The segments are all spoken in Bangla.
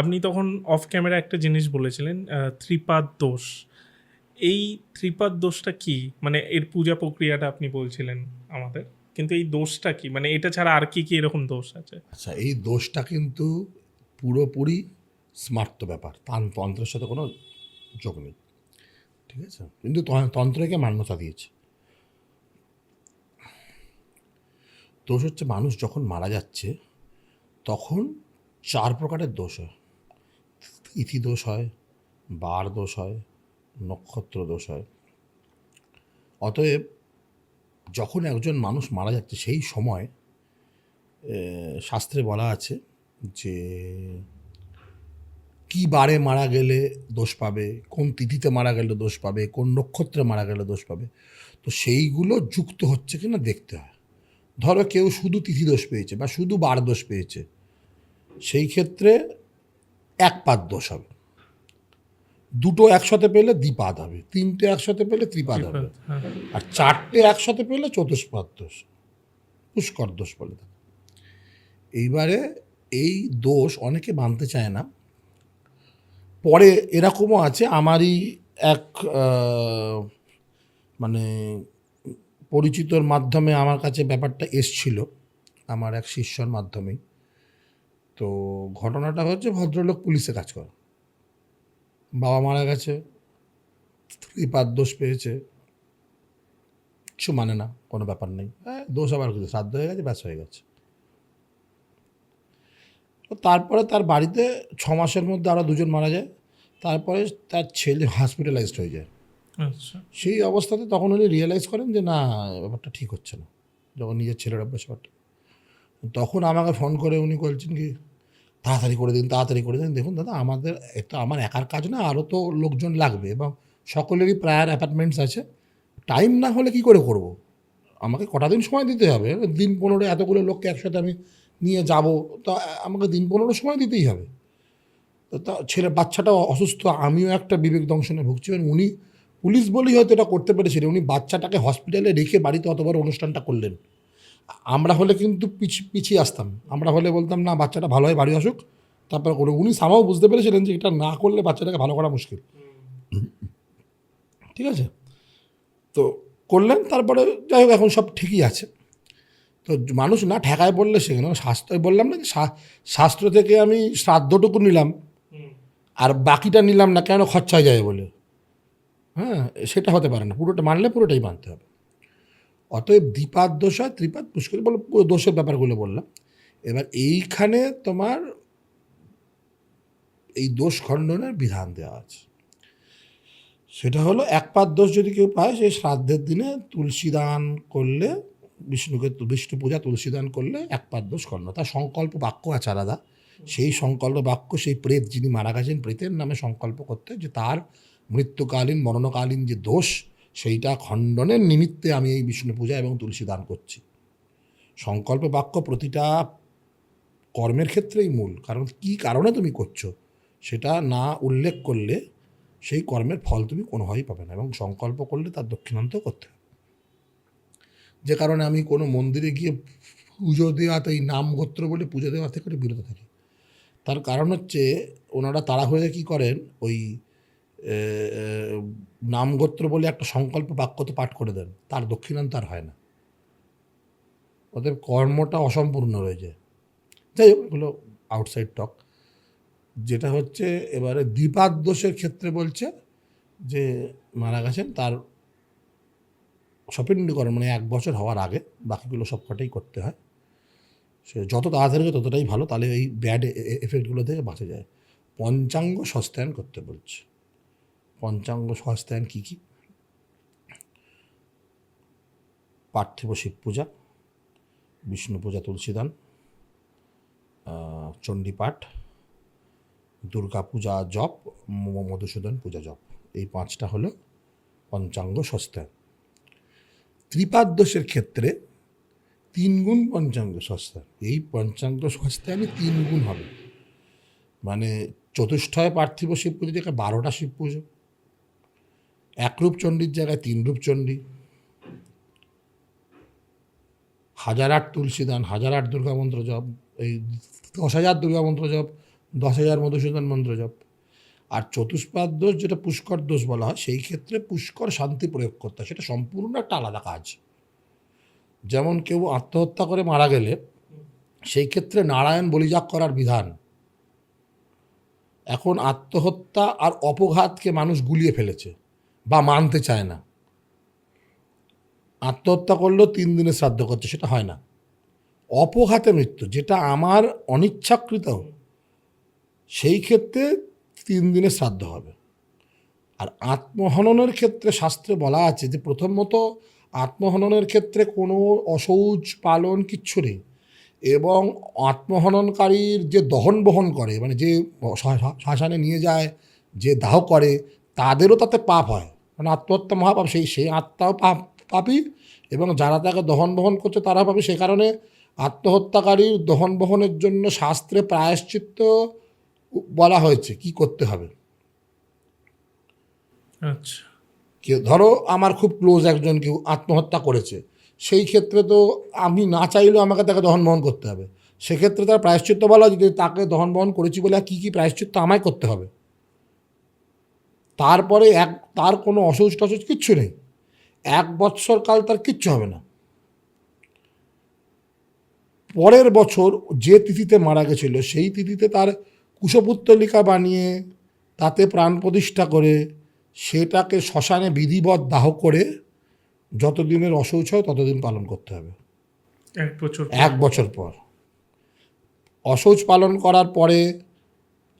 আপনি তখন অফ ক্যামেরা একটা জিনিস বলেছিলেন ত্রিপাদ দোষ। এই ত্রিপাদ দোষটা কি? মানে এর পূজা প্রক্রিয়াটা আপনি বলছিলেন আমাদের, কিন্তু এই দোষটা কি? মানে এটা ছাড়া আর কি কি এরকম দোষ আছে? আচ্ছা এই দোষটা কিন্তু পুরোপুরি স্মার্ত ব্যাপার, তান তন্ত্রের সাথে কোনো যোগ নেই, ঠিক আছে? কিন্তু তন্ত্রকে মান্যতা দিয়েছে। দোষ হচ্ছে মানুষ যখন মারা যাচ্ছে, তখন চার প্রকারের দোষ হয়। তিথি দোষ হয়, বার দোষ হয়, নক্ষত্র দোষ হয়। অতএব যখন একজন মানুষ মারা যাচ্ছে সেই সময় শাস্ত্রে বলা আছে যে, কি বারে মারা গেলে দোষ পাবে, কোন তিথিতে মারা গেলে দোষ পাবে, কোন নক্ষত্রে মারা গেলে দোষ পাবে, তো সেইগুলো যুক্ত হচ্ছে কিনা দেখতে হয়। ধরো কেউ শুধু তিথি দোষ পেয়েছে বা শুধু বার দোষ পেয়েছে, সেই ক্ষেত্রে এক পাদ দোষ হবে। দুটো একসাথে পেলে দ্বিপাদ হবে তিনটে একসাথে পেলে ত্রিপাদ হবে। হ্যাঁ। আর চারটে একসাথে পেলে চতুষ্পাদ দোষ পুষ্কর দোষ বলে এইবারে এই দোষ অনেকে মানতে চায় না। পরে এরকমও আছে আমারই এক মানে পরিচিতর মাধ্যমে আমার কাছে ব্যাপারটা এসছিল আমার এক শিষ্যর মাধ্যমেই। তো ঘটনাটা হচ্ছে ভদ্রলোক পুলিশে কাজ করে বাবা মারা গেছে ত্রিপাদ দোষ পেয়েছে। কিছু মানে না কোনো ব্যাপার নেই। হ্যাঁ দোষ আবার কিছু শ্রাদ্ধ হয়ে গেছে ব্যাস হয়ে গেছে। তো তারপরে তার বাড়িতে ছ মাসের মধ্যে আরও দুজন মারা যায়। তারপরে তার ছেলে হসপিটালাইজড হয়ে যায়। আচ্ছা। সেই অবস্থাতে তখন উনি রিয়েলাইজ করেন যে না ব্যাপারটা ঠিক হচ্ছে না। যখন নিজের ছেলের অভ্যাস ব্যাপারটা তখন আমাকে ফোন করে উনি বলছেন কি, তাড়াতাড়ি করে দিন, তাড়াতাড়ি করে দিন। দেখুন দাদা, আমাদের এটা আমার একার কাজ না আরও তো লোকজন লাগবে এবং সকলেরই প্রায়ার অ্যাপার্টমেন্টস আছে। টাইম না হলে কি করে করব? আমাকে কটা দিন সময় দিতে হবে? দিন পনেরো এতগুলো লোককে একসাথে আমি নিয়ে যাব, তো আমাকে দিন পনেরো সময় দিতেই হবে। তো ছেলে, বাচ্চাটা অসুস্থ, আমিও একটা বিবেক দংশনে ভুগছি। এবং উনি, পুলিশ বলেই হয়তো এটা করতে পেরেছিলেন উনি বাচ্চাটাকে হসপিটালে রেখে বাড়িতে অতবার অনুষ্ঠানটা করলেন। আমরা হলে কিন্তু পিছ পিছিয়ে আসতাম। আমরা হলে বলতাম না বাচ্চাটা ভালো হয় বাড়ি আসুক। তারপর করে উনি সামাও বুঝতে পেরেছিলেন যে এটা না করলে বাচ্চাটাকে ভালো করা মুশকিল। ঠিক আছে? তো করলেন তারপরে যাই হোক এখন সব ঠিকই আছে। তো মানুষ না ঠেকায় বললে সেখানে শাস্ত্র বললাম না যে শাস্ত্র থেকে আমি শ্রাদ্ধটুকু নিলাম। আর বাকিটা নিলাম না কেন খরচা হয়ে যায় বলে? হ্যাঁ সেটা হতে পারে না। পুরোটা মানলে পুরোটাই মানতে হবে। অতএব দ্বিপাদ দোষ হয়, ত্রিপাদ পুষ্কর, বলে পুরো দোষের ব্যাপারগুলো বললাম। এবার এইখানে তোমার এই দোষ খণ্ডনের বিধান দেওয়া আছে। সেটা হলো এক পাদ দোষ যদি কেউ পায় সেই শ্রাদ্ধের দিনে তুলসী দান করলে, বিষ্ণুকে বিষ্ণু পূজা তুলসী দান করলে এক পাদ দোষ খণ্ড। তার সংকল্প বাক্য আছে আলাদা। সেই সংকল্প বাক্য, সেই প্রেত যিনি মারা গেছেন, প্রেতের নামে সংকল্প করতে, যে তার মৃত্যুকালীন, মরণকালীন যে দোষ সেইটা খণ্ডনের নিমিত্তে আমি এই বিষ্ণু পূজা এবং তুলসী দান করছি। সংকল্প বাক্য প্রতিটা কর্মের ক্ষেত্রেই মূল। কারণ কি কারণে তুমি করছ সেটা না উল্লেখ করলে সেই কর্মের ফল তুমি কোনোভাবেই পাবে না এবং সংকল্প করলে তার দক্ষিণান্ত করতে হবে। যে কারণে আমি কোনো মন্দিরে গিয়ে পুজো দেওয়াতে, এই নাম গোত্র বলে পুজো দেওয়া থেকে বিরত থাকি। তার কারণ হচ্ছে ওনারা তাড়া হয়ে কী করেন? ওই এ, এ, নাম গোত্র বলে একটা সংকল্প বাক্য তো পাঠ করে দেন। তার দক্ষিণান্ত আর হয় না। ওদের কর্মটা অসম্পূর্ণ রয়ে যায় যাই হোক এগুলো আউটসাইড টক যেটা হচ্ছে এবারে দ্বিপাদ দোষের ক্ষেত্রে বলছে যে মারা গেছেন তার সপিণ্ডীকরণ মানে এক বছর হওয়ার আগে বাকিগুলো সব কটাই করতে হয়। সে যত তাড়াতাড়ি ততটাই ভালো তাহলে এই ব্যাড এফেক্টগুলো থেকে বাঁচা যায়। পঞ্চাঙ্গ সস্তায়ন করতে বলছে। পঞ্চাঙ্গ সস্তায়ন কী কী? পার্থিব শিব পূজা, বিষ্ণু পূজা, তুলসীদান চণ্ডীপাঠ, দুর্গা পূজা, জপ মধুসূদন পূজা, জপ। এই পাঁচটা হলো পঞ্চাঙ্গ সস্তায়ন ত্রিপাদ দোষের ক্ষেত্রে তিন গুণ পঞ্চাঙ্গ সস্তায়ন এই পঞ্চাঙ্গ সস্তায়নে তিন গুণ হবে। মানে চতুষ্ঠয় পার্থিব শিব পুজো জায়গায় বারোটা শিব পুজো। একরূপ চণ্ডীর জায়গায়, তিন রূপ চণ্ডী। হাজার আট তুলসী দান হাজার আট দুর্গা মন্ত্র জপ, এই দশ হাজার দুর্গা মন্ত্র জপ, দশ হাজার মধুসূদন মন্ত্র জপ। আর চতুষ্পাদ দোষ, যেটা পুষ্কর দোষ বলা হয়, সেই ক্ষেত্রে পুষ্কর শান্তি প্রয়োগ করতে হয়। সেটা সম্পূর্ণ একটা আলাদা কাজ। যেমন কেউ আত্মহত্যা করে মারা গেলে, সেই ক্ষেত্রে নারায়ণ বলিযাগ করার বিধান। এখন আত্মহত্যা আর অপঘাতকে মানুষ গুলিয়ে ফেলেছে। বা মানতে চায় না। আত্মহত্যা করলেও তিন দিনে শ্রাদ্ধ করছে, সেটা হয় না। অপঘাতে মৃত্যু, যেটা আমার অনিচ্ছাকৃত, সেই ক্ষেত্রে তিন দিনে শ্রাদ্ধ হবে। আর আত্মহননের ক্ষেত্রে শাস্ত্রে বলা আছে যে, প্রথমত আত্মহননের ক্ষেত্রে কোনো অসৌচ পালন কিচ্ছু নেই এবং আত্মহননকারীর যে দহন বহন করে মানে যে শ্মশানে নিয়ে যায়, যে দাহ করে, তাদেরও তাতে পাপ হয়। মানে আত্মহত্যা মহাপাপ সেই সেই আত্মাও পাপ পাপী এবং যারা তাকে দহন বহন করছে তারা পাবে সে কারণে আত্মহত্যাকারীর দহন বহনের জন্য শাস্ত্রে প্রায়শ্চিত্ত বলা হয়েছে কি করতে হবে। আচ্ছা। কেউ ধরো আমার খুব ক্লোজ একজন কেউ আত্মহত্যা করেছে সেই ক্ষেত্রে তো আমি না চাইলেও আমাকে তাকে দহন বহন করতে হবে। সেক্ষেত্রে তার প্রায়শ্চিত্ত বলা হয় যে তাকে দহন বহন করেছি বলে কী কী প্রায়শ্চিত্ত আমায় করতে হবে? তারপরে এক তার কোনো অসৌচ টসৌচ কিচ্ছু নেই। এক বৎসর কাল তার কিচ্ছু হবে না। পরের বছর যে তিথিতে মারা গেছিল সেই তিথিতে তার কুশপুত্তলিকা বানিয়ে তাতে প্রাণ প্রতিষ্ঠা করে সেটাকে শ্মশানে বিধিবৎ দাহ করে যতদিনের অশৌচ হয় ততদিন পালন করতে হবে। এক বছর এক বছর পর। অশৌচ পালন করার পরে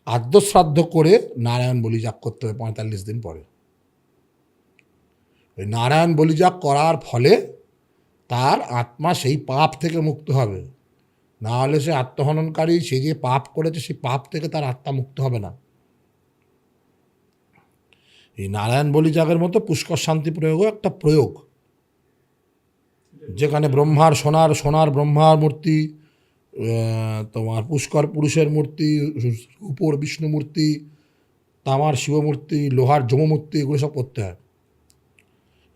আদ্যশ্রাদ্ধ করে নারায়ণ বলিযাগ করতে হবে পঁয়তাল্লিশ দিন পরে। ওই নারায়ণ বলিযাগ করার ফলে তার আত্মা সেই পাপ থেকে মুক্ত হবে। না হলে সে আত্মহননকারী, সে যে পাপ করেছে সেই পাপ থেকে তার আত্মা মুক্ত হবে না। এই নারায়ণ বলিযাগের মতো পুষ্কর শান্তি প্রয়োগও একটা প্রয়োগ। যেখানে ব্রহ্মার সোনার সোনার ব্রহ্মার মূর্তি তোমার পুষ্কর পুরুষের মূর্তি উপর বিষ্ণু মূর্তি তামার শিবমূর্তি লোহার যমমূর্তি এগুলো সব করতে হয়।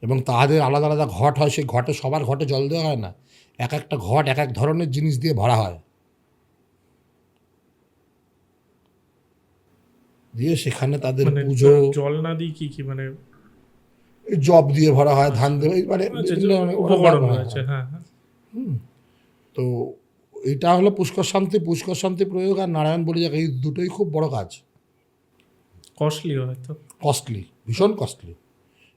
এবং তাদের আলাদা আলাদা ঘট হয় সেই ঘটে সবার ঘটে জল দেওয়া হয় না। এক একটা ঘট এক এক ধরনের জিনিস দিয়ে ভরা হয়। দিয়ে সেখানে তাদের মানে পুজো জল না দিই কি কি মানে জব দিয়ে ভরা হয় ধান দিয়ে মানে আচ্ছা। রয়েছে হ্যাঁ হ্যাঁ। তো এটা হলো পুষ্কর শান্তি পুষ্কর শান্তি প্রয়োগ আর নারায়ণ বলিযাগ এই দুটোই খুব বড় কাজ। কস্টলি হয়তো। কস্টলি ভীষণ কস্টলি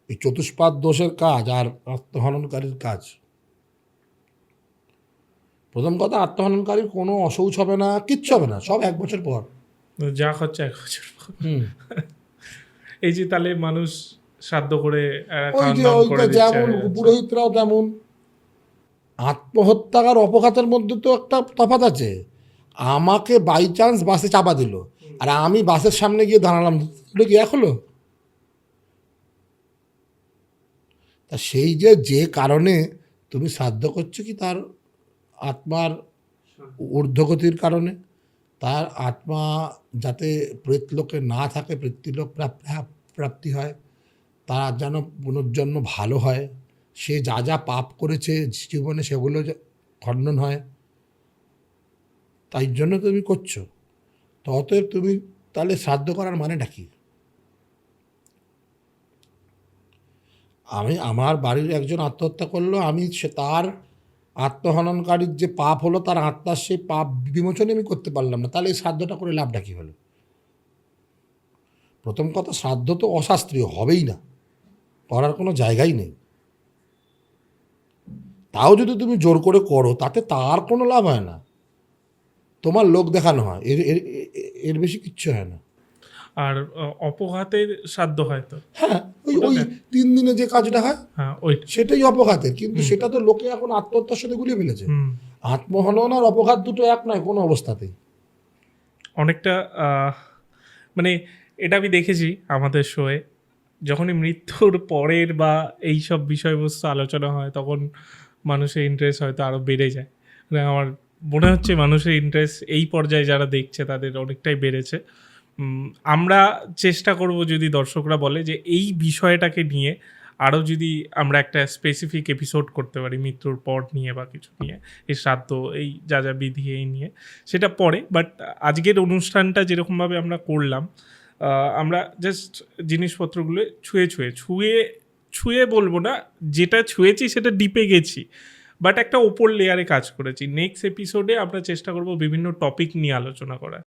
এই চতুষ্পাদ দোষের কাজ আর আত্মহননকারীর কাজ। প্রথম কথা আত্মহননকারীর কোনো অসৌচ হবে না কিচ্ছু হবে না সব এক বছর পর। যা হচ্ছে এক বছর পর। এই যে তাহলে মানুষ শ্রাদ্ধ করে যেমন। পুরোহিতরাও তেমন। আত্মহত্যা আর অপঘাতের মধ্যে তো একটা তফাৎ আছে। আমাকে বাই চান্স বাসে চাপা দিল। আর আমি বাসের সামনে গিয়ে দাঁড়ালাম। দুটো কি এক হলো তা সেই যে যে কারণে তুমি শ্রাদ্ধ করছ কি তার আত্মার ঊর্ধ্বগতির কারণে? তার আত্মা যাতে প্রেতলোকে না থাকে প্রেতলোক প্রাপ- প্রাপ্তি হয় তার যেন পুনর্জন্ম ভালো হয়। সে যা যা পাপ করেছে জীবনে সেগুলো খণ্ডন হয়। তাই জন্য তুমি করছ। তো অতএব তুমি তাহলে শ্রাদ্ধ করার মানেটা কি? আমি, আমার বাড়ির একজন আত্মহত্যা করল, আমি সে তার আত্মহননকারীর যে পাপ হলো, তার আত্মার সেই পাপ বিমোচনে আমি করতে পারলাম না। তাহলে এই শ্রাদ্ধটা করে লাভটা কী হলো? প্রথম কথা, শ্রাদ্ধ তো অশাস্ত্রীয়, হবেই না। করার কোনো জায়গাই নেই। তাও যদি তুমি জোর করে করো তাতে তার কোনো লাভ হয় না। তোমার লোক দেখানো হয় এর এর বেশি কিচ্ছু হয় না। আর অপঘাতের হয়তো হ্যাঁ ওই ওই তিন দিনে যে কাজটা হয় হ্যাঁ ওই সেটাই অপঘাতের। কিন্তু সেটা তো লোকে এখন আত্মহত্যার সাথে গুলিয়ে ফেলেছে। আত্মহনন আর অপঘাত দুটো এক নয় কোনো অবস্থাতেই। অনেকটা মানে এটা আমি দেখেছি আমাদের শোয়ে যখনই মৃত্যুর পরের বা এই সব বিষয়বস্তু আলোচনা হয় তখন মানুষের ইন্টারেস্ট হয়তো আরও বেড়ে যায়। মানে আমার মনে হচ্ছে মানুষের ইন্টারেস্ট এই পর্যায়ে যারা দেখছে তাদের অনেকটাই বেড়েছে। আমরা চেষ্টা করব যদি দর্শকরা বলে যে এই বিষয়টাকে নিয়ে আরও যদি আমরা একটা স্পেসিফিক এপিসোড করতে পারি, মৃত্যুর পর নিয়ে বা কিছু নিয়ে এই শ্রাদ্ধ এই যা যা বিধি এই নিয়ে, সেটা পরে। বাট আজকের অনুষ্ঠানটা যেরকমভাবে আমরা করলাম আমরা জাস্ট জিনিসপত্রগুলো ছুঁয়ে ছুঁয়ে ছুঁয়ে ছুঁয়ে বলব না, যেটা ছুঁয়েছি সেটা ডিপে গেছি বাট একটা ওপর লেয়ারে কাজ করেছি। নেক্সট এপিসোডে আমরা চেষ্টা করব বিভিন্ন টপিক নিয়ে আলোচনা করা